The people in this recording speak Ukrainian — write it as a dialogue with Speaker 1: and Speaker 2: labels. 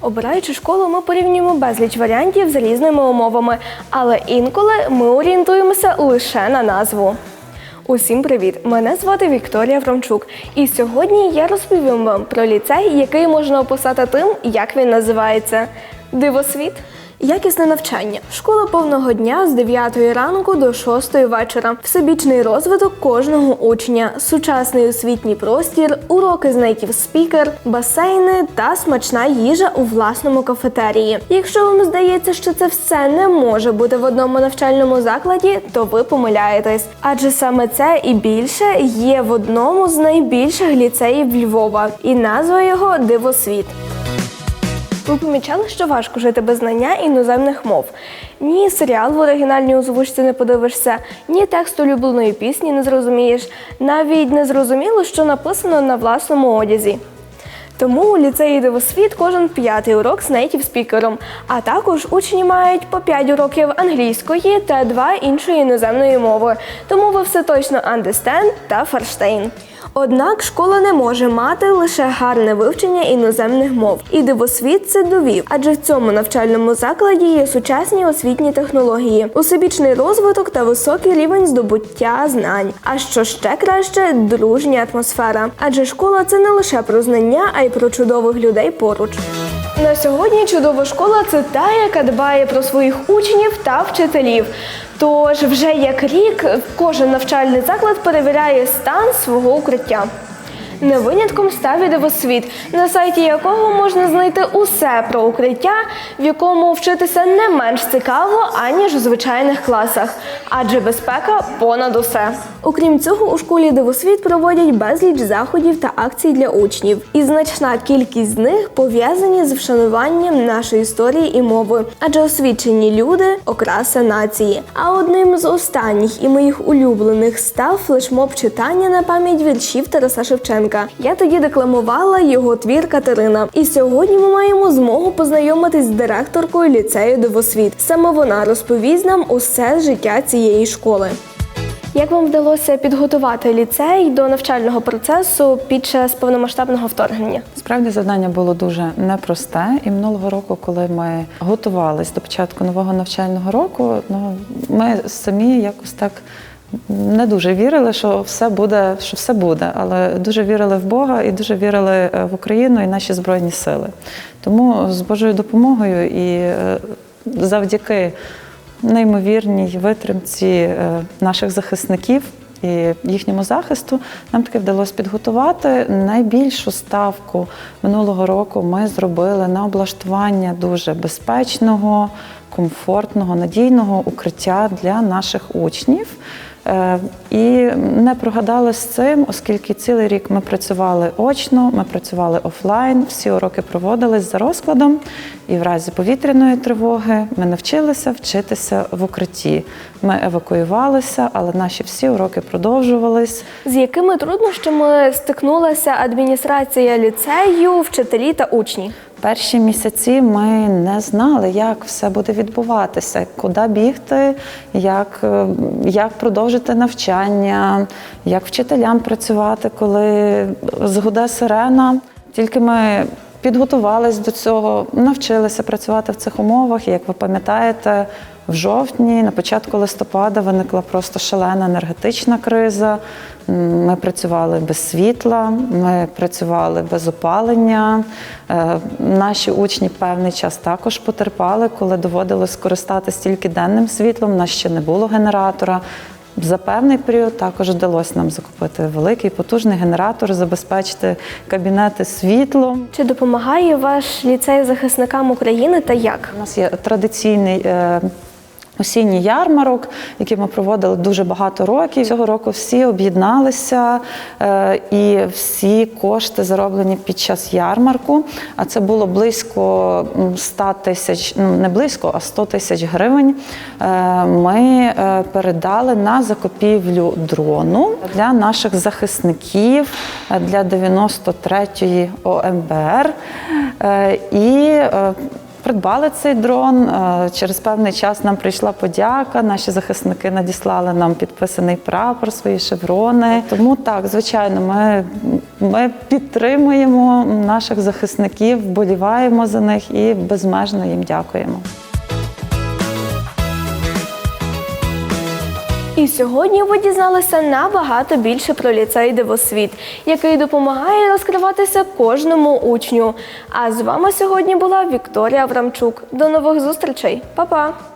Speaker 1: Обираючи школу, ми порівнюємо безліч варіантів з різними умовами, але інколи ми орієнтуємося лише на назву. Усім привіт! Мене звати Вікторія Фромчук, і сьогодні я розповім вам про ліцей, який можна описати тим, як він називається Дивосвіт. Якісне навчання. Школа повного дня з 9 ранку до 6 вечора. Всебічний розвиток кожного учня, сучасний освітній простір, уроки з native speaker, басейни та смачна їжа у власному кафетерії. Якщо вам здається, що це все не може бути в одному навчальному закладі, то ви помиляєтесь. Адже саме це і більше є в одному з найбільших ліцеїв Львова, і назва його Дивосвіт. Ви помічали, що важко жити без знання іноземних мов? Ні серіал в оригінальній озвучці не подивишся, ні текст улюбленої пісні не зрозумієш, навіть не зрозуміло, що написано на власному одязі. Тому у ліцеї Дивосвіт кожен п'ятий урок з нейтів спікером, а також учні мають по 5 уроків англійської та два іншої іноземної мови. Тому ви все точно understand та фарштейн. Однак школа не може мати лише гарне вивчення іноземних мов, і дивосвіт це довів, адже в цьому навчальному закладі є сучасні освітні технології, усебічний розвиток та високий рівень здобуття знань. А що ще краще дружня атмосфера. Адже школа це не лише про знання, а й про чудових людей поруч. На сьогодні чудова школа це та, яка дбає про своїх учнів та вчителів. Тож вже як рік кожен навчальний заклад перевіряє стан свого укриття. Не винятком став і дивосвіт, на сайті якого можна знайти усе про укриття, в якому вчитися не менш цікаво, аніж у звичайних класах, адже безпека понад усе. Окрім цього, у школі дивосвіт проводять безліч заходів та акцій для учнів, і значна кількість з них пов'язані з вшануванням нашої історії і мови, адже освічені люди окраса нації. А одним з останніх і моїх улюблених став флешмоб читання на пам'ять віршів Тараса Шевченка. Я тоді декламувала його твір Катерина. І сьогодні ми маємо змогу познайомитись з директоркою ліцею Дивосвіт. Саме вона розповість нам усе життя цієї школи. Як вам вдалося підготувати ліцей до навчального процесу під час повномасштабного вторгнення?
Speaker 2: Справді завдання було дуже непросте, і минулого року, коли ми готувалися до початку нового навчального року, ну ми самі якось так не дуже вірили, що все буде, що все буде, але дуже вірили в Бога і дуже вірили е, в Україну і наші збройні сили. Тому з Божою допомогою і е, завдяки неймовірній витримці е, наших захисників і їхньому захисту нам таки вдалося підготувати. Найбільшу ставку минулого року ми зробили на облаштування дуже безпечного, комфортного, надійного укриття для наших учнів. Е, І не прогадали з цим, оскільки цілий рік ми працювали очно, ми працювали офлайн, всі уроки проводились за розкладом, і в разі повітряної тривоги ми навчилися вчитися в укритті. Ми евакуювалися, але наші всі уроки продовжувались.
Speaker 1: З якими труднощами стикнулася адміністрація ліцею, вчителі та учні?
Speaker 2: Перші місяці ми не знали, як все буде відбуватися, куди бігти, як, е, як продовжити навчання, як вчителям працювати, коли згуде сирена. Тільки ми підготувалися до цього, навчилися працювати в цих умовах. Як ви пам'ятаєте, в жовтні, на початку листопада, виникла просто шалена енергетична криза. Ми працювали без світла, ми працювали без опалення. Е, Наші учні певний час також потерпали, коли доводилось скористатися тільки денним світлом. У нас ще не було генератора. За певний період також вдалося нам закупити великий потужний генератор, забезпечити кабінети світлом.
Speaker 1: Чи допомагає ваш ліцей захисникам України та як?
Speaker 2: У нас є традиційний. Осінній ярмарок, який ми проводили дуже багато років. Цього року всі об'єдналися, е, і всі кошти зароблені під час ярмарку. А це було близько м, 100 тисяч, ну не близько, а 100 тисяч гривень. е, Ми е, передали на закупівлю дрону для наших захисників для 93-ї ОМБР. Е, І придбали цей дрон. Е, Через певний час нам прийшла подяка. Наші захисники надіслали нам підписаний прапор, свої шеврони. Тому так, звичайно, ми, ми підтримуємо наших захисників, вболіваємо за них і безмежно їм дякуємо.
Speaker 1: І сьогодні ви дізналися набагато більше про ліцей Дивосвіт, який допомагає розкриватися кожному учню. А з вами сьогодні була Вікторія Аврамчук. До нових зустрічей, Па-па!